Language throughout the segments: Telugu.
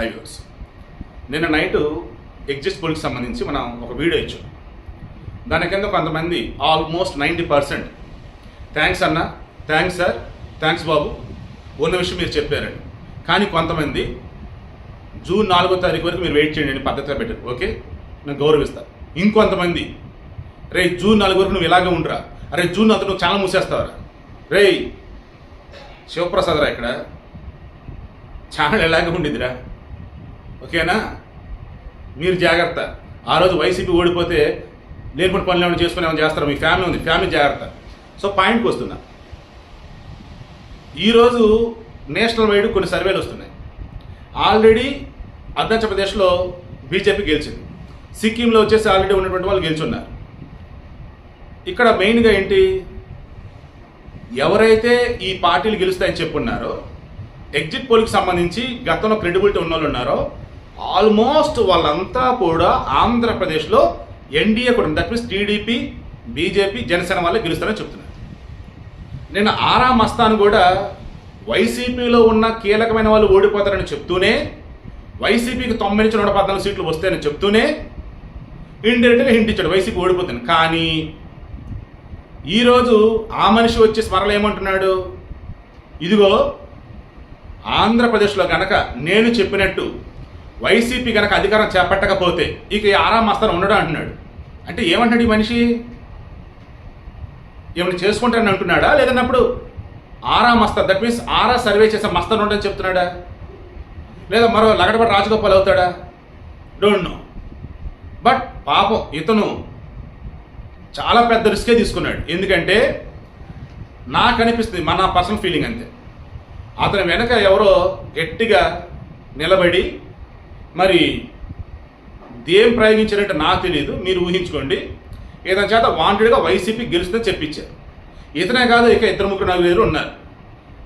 హై వ్యూర్స్ నిన్న నైటు ఎగ్జిస్ట్ పోల్కి సంబంధించి మనం ఒక వీడియో ఇచ్చాం. దాని కింద కొంతమంది ఆల్మోస్ట్ నైంటీ పర్సెంట్ థ్యాంక్స్ అన్న థ్యాంక్స్ సార్ థ్యాంక్స్ బాబు ఉన్న విషయం మీరు చెప్పారండి కానీ కొంతమంది జూన్ నాలుగో తారీఖు వరకు మీరు వెయిట్ చేయండి పద్ధతిగా పెట్టారు ఓకే? నేను గౌరవిస్తాను ఇంకొంతమంది రే జూన్ నాలుగు వరకు నువ్వు ఇలాగే ఉండరా. అరే జూన్ అంతా నువ్వు ఛానల్ మూసేస్తావరా. రే శివప్రసాద్ రా ఇక్కడ. ఛానల్ ఎలాగే ఉండిద్దిరా. ఓకేనా? మీరు జాగ్రత్త. ఆ రోజు వైసీపీ ఓడిపోతే లేనిపోయిన పనులు ఏమైనా చేసుకుని ఏమైనా చేస్తారు? మీ ఫ్యామిలీ ఉంది. ఫ్యామిలీ జాగ్రత్త. సో పాయింట్కి వస్తున్నా. ఈరోజు నేషనల్ వైడ్ కొన్ని సర్వేలు వస్తున్నాయి. ఆల్రెడీ అరుణాచల్ప్రదేశ్లో బీజేపీ గెలిచింది. సిక్కింలో వచ్చేసి ఆల్రెడీ ఉన్నటువంటి వాళ్ళు గెలుచున్నారు. ఇక్కడ మెయిన్గా ఏంటి? ఎవరైతే ఈ పార్టీలు గెలుస్తాయని చెప్పున్నారో ఎగ్జిట్ పోల్కి సంబంధించి గతంలో క్రెడిబిలిటీ ఉన్న వాళ్ళు ఉన్నారో ఆల్మోస్ట్ వాళ్ళంతా కూడా ఆంధ్రప్రదేశ్లో ఎన్డీఏ కూడా that means TDP BJP Janasena వాళ్ళే గెలుస్తారని చెప్తున్నారు. నేను ఆరా మస్తాన్ కూడా వైసీపీలో ఉన్న కీలకమైన వాళ్ళు ఓడిపోతారని చెప్తూనే వైసీపీకి తొంభై నుంచి నూట పద్నాలుగు సీట్లు వస్తాయని చెప్తూనే ఇండైరెక్ట్గా హింట్ ఇచ్చాడు వైసీపీ ఓడిపోతుంది కానీ ఈరోజు ఆ మనిషి వచ్చి స్మరణ ఏమంటున్నాడు? ఇదిగో ఆంధ్రప్రదేశ్లో కనుక నేను చెప్పినట్టు వైసీపీ కనుక అధికారం చేపట్టకపోతే ఇక ఈ ఆరా ఉండడం అంటున్నాడు. అంటే ఏమంటాడు ఈ మనిషి? ఏమైనా చేసుకుంటానని అంటున్నాడా? లేదన్నప్పుడు ఆరా మస్తా దట్ మీన్స్ ఆరా సర్వే చేసే మస్తర్ ఉండని చెప్తున్నాడా? లేదా మరో లగడబడి రాజగోపాల్ అవుతాడా? డోంట్ నో బట్ పాపం ఇతను చాలా పెద్ద రిస్కే తీసుకున్నాడు. ఎందుకంటే నాకు అనిపిస్తుంది మన పర్సనల్ ఫీలింగ్ అంతే. అతని వెనక ఎవరో గట్టిగా నిలబడి మరి దేం ప్రయోగించారంటే నాకు తెలియదు మీరు ఊహించుకోండి. ఇతని చేత వాంటెడ్గా వైసీపీ గెలుస్తుందని చెప్పించారు. ఇతనే కాదు ఇక ఇద్దరు ముగ్గురు నాలుగు ఉన్నారు.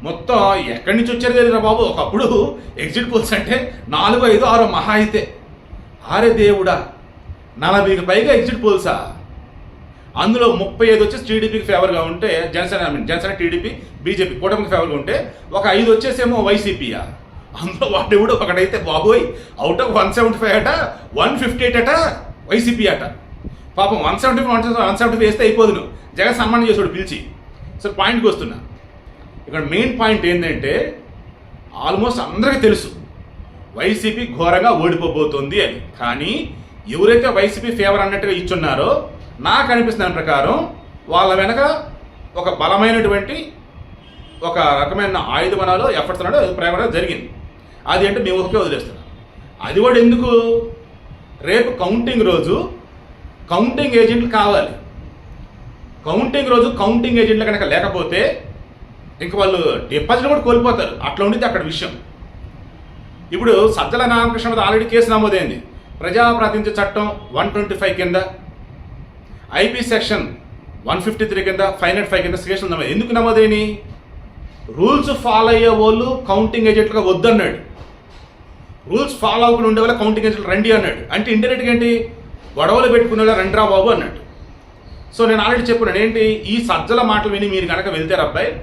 మొత్తం ఎక్కడి నుంచి వచ్చారు తెలియదు బాబు. ఒకప్పుడు ఎగ్జిట్ పోల్స్ అంటే నాలుగు ఐదు ఆరో మహా అయితే. ఆరే దేవుడా నలభైకి పైగా ఎగ్జిట్ పోల్సా అందులో ముప్పై ఐదు వచ్చేసి టీడీపీకి ఫేవర్గా ఉంటే జనసేన జనసేన టీడీపీ బీజేపీ కూటమికి ఫేవర్గా ఉంటే ఒక ఐదు వచ్చేసేమో వైసీపీయా అందులో వాటి కూడా ఒకడైతే బాబోయ్ out of one seventy five అట వన్ ఫిఫ్టీ ఎయిట్ అట వైసీపీ అట. పాపం one seventy five one seventy five వేస్తే అయిపోదు నువ్వు జగన్ సన్మానం చేసాడు పిలిచి. సో పాయింట్కి వస్తున్నా. ఇక్కడ మెయిన్ పాయింట్ ఏంటంటే ఆల్మోస్ట్ అందరికీ తెలుసు. వైసీపీ ఘోరంగా ఓడిపోబోతోంది అని. కానీ ఎవరైతే వైసీపీ ఫేవర్ అన్నట్టుగా ఇచ్చున్నారో నాకు అనిపిస్తున్న ప్రకారం వాళ్ళ వెనక ఒక బలమైనటువంటి ఒక రకమైన ఆయుధమనాలో ఎఫర్ట్స్ అన్నాడు ప్రేమ జరిగింది. అది అంటే మేము ఒకే వదిలేస్తున్నాం. అది కూడా ఎందుకు? రేపు కౌంటింగ్ రోజు కౌంటింగ్ ఏజెంట్లు కావాలి. కౌంటింగ్ రోజు కౌంటింగ్ ఏజెంట్లు కనుక లేకపోతే ఇంక వాళ్ళు డిపాజిట్ కూడా కోల్పోతారు. అట్లా ఉండితే అక్కడ విషయం. ఇప్పుడు సజ్జల రామకృష్ణ మీద ఆల్రెడీ కేసు నమోదైంది. ప్రజాప్రాతినిధ్య చట్టం వన్ ట్వంటీ ఫైవ్ కింద IP section one fifty three కింద ఫైవ్ హండ్రెడ్ ఫైవ్ కింద కేసులు నమోదు ఎందుకు నమోదైన రూల్స్ ఫాలో అయ్యే వాళ్ళు కౌంటింగ్ ఏజెంట్లుగా వద్దన్నాడు. రూల్స్ ఫాలో అవ్వకుండా ఉండే వాళ్ళ కౌంటింగ్ ఏజెంట్లు రండి అన్నాడు. అంటే ఇంటర్నెట్కి ఏంటి? గొడవలు పెట్టుకునే రండిరా బాబు అన్నాడు. సో నేను ఆల్రెడీ చెప్పినాను. ఏంటి? ఈ సజ్జల మాటలు విని మీరు కనుక వెళ్తారు అబ్బాయి?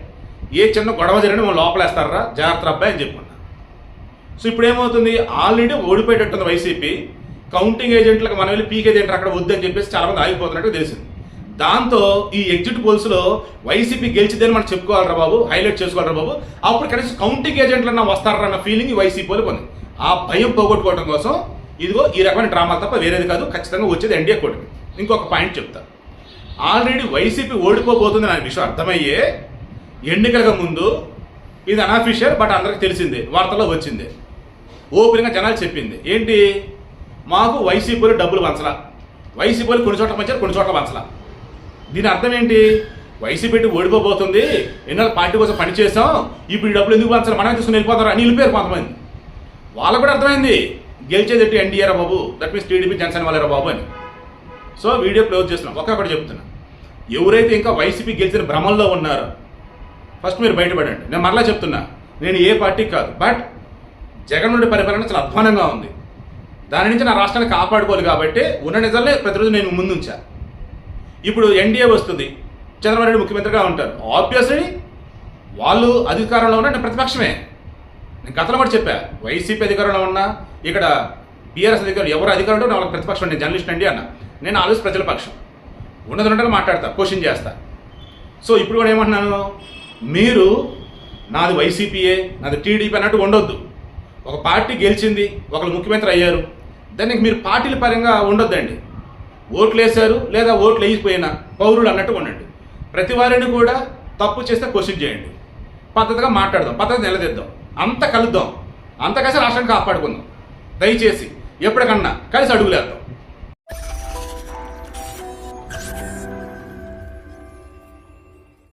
ఏ చిన్న గొడవ జరిగినా మనం లోపలేస్తారా? జాగ్రత్త అబ్బాయి అని చెప్పుకున్నా సో ఇప్పుడు ఏమవుతుంది ఆల్రెడీ ఓడిపోయేటట్టుంది వైసీపీ. కౌంటింగ్ ఏజెంట్లకు మనం వెళ్ళి పీక్ ఏజెంట్ అక్కడ వద్దని చెప్పేసి చాలా మంది ఆగిపోతున్నట్టు తెలిసింది. దాంతో ఈ ఎగ్జిట్ పోల్స్లో వైసీపీ గెలిచిదని మనం చెప్పుకోవాలరా బాబు? హైలైట్ చేసుకోవాలరా బాబు? అప్పుడు కనీసం కౌంటింగ్ ఏజెంట్లన్నా వస్తారా అన్న ఫీలింగ్ వైసీపీలో ఉంది ఆ భయం పోగొట్టుకోవడం కోసం ఇదిగో ఈ రకమైన డ్రామాలు తప్ప వేరేది కాదు. ఖచ్చితంగా వచ్చేది ఎన్డీఏ కూటమి ఇంకొక పాయింట్ చెప్తా. ఆల్రెడీ వైసీపీ ఓడిపోబోతుంది అనే విషయం అర్థమయ్యే ఎన్నికలకు ముందు ఇది అనఫీషియల్ బట్ అందరికి తెలిసిందే. వార్తల్లో వచ్చింది. ఓపెన్గా జనాలు చెప్పింది. ఏంటి? మాకు వైసీపీలో డబ్బులు పంచలా. వైసీపీలు కొన్ని చోట్ల పంచారు కొన్ని చోట్ల పంచలా. దీని అర్థం ఏంటి? వైసీపీ ఓడిపోబోతుంది. ఎన్నో పార్టీ కోసం పని చేసాం ఇప్పుడు ఈ డబ్బులు ఎందుకు పంచాలి? మనమే తీసుకుని వెళ్ళిపోతారు? అని వెళ్ళిపోయారు కొంతమంది. వాళ్ళకు కూడా అర్థమైంది. గెలిచేది ఎట్టి ఎన్డీఆర్ బాబు. దట్ మీన్స్ టీడీపీ జనసేన వాళ్ళరా బాబు అని. సో వీడియో క్లోజ్ చేస్తున్నాం. ఒక్కొక్కటి చెప్తున్నా. ఎవరైతే ఇంకా వైసీపీ గెలిచిన భ్రమంలో ఉన్నారో ఫస్ట్ మీరు బయటపడండి. నేను మరలా చెప్తున్నా. నేను ఏ పార్టీ కాదు. బట్ జగన్ నుండి పరిపాలన చాలా అధ్వానంగా ఉంది. దాని నుంచి నా రాష్ట్రాన్ని కాపాడుకోవాలి కాబట్టి ఉన్న నిజాలే ప్రతిరోజు నేను ముందుంచాను ఇప్పుడు ఎన్డీఏ వస్తుంది. చంద్రబాబు నాయుడు ముఖ్యమంత్రిగా ఉంటారు. ఆబ్వియస్లీ వాళ్ళు అధికారంలో ఉన్న ప్రతిపక్షమే. నేను గతంలో కూడా చెప్పా వైసీపీ అధికారంలో ఉన్నా ఇక్కడ బీఆర్ఎస్ అధికారులు ఎవరు అధికారంలో నా వాళ్ళకి ప్రతిపక్షం నేను జర్నలిస్ట్ అండి అన్న. నేను ఆలోచి ప్రజల పక్షం. ఉన్నది ఉండగా మాట్లాడతా క్వశ్చన్ చేస్తా. సో ఇప్పుడు కూడా ఏమంటున్నాను? మీరు నాది వైసీపీఏ నాది టీడీపీ అన్నట్టు ఉండొద్దు. ఒక పార్టీ గెలిచింది ఒకరు ముఖ్యమంత్రి అయ్యారు. దానికి మీరు పార్టీల పరంగా ఉండొద్దండి. ఓట్లు వేశారు లేదా ఓట్లు వేయకపోయినా పౌరులు అన్నట్టు ఉండండి. ప్రతి వారిని కూడా తప్పు చేస్తే క్వశ్చన్ చేయండి. పద్ధతిగా మాట్లాడదాం పద్ధతి నిలదీద్దాం. అంత కలుద్దాం. అంత కలిసి రాష్ట్రాన్ని కాపాడుకుందాం. దయచేసి ఎప్పటికన్నా కలిసి అడుగులేద్దాం.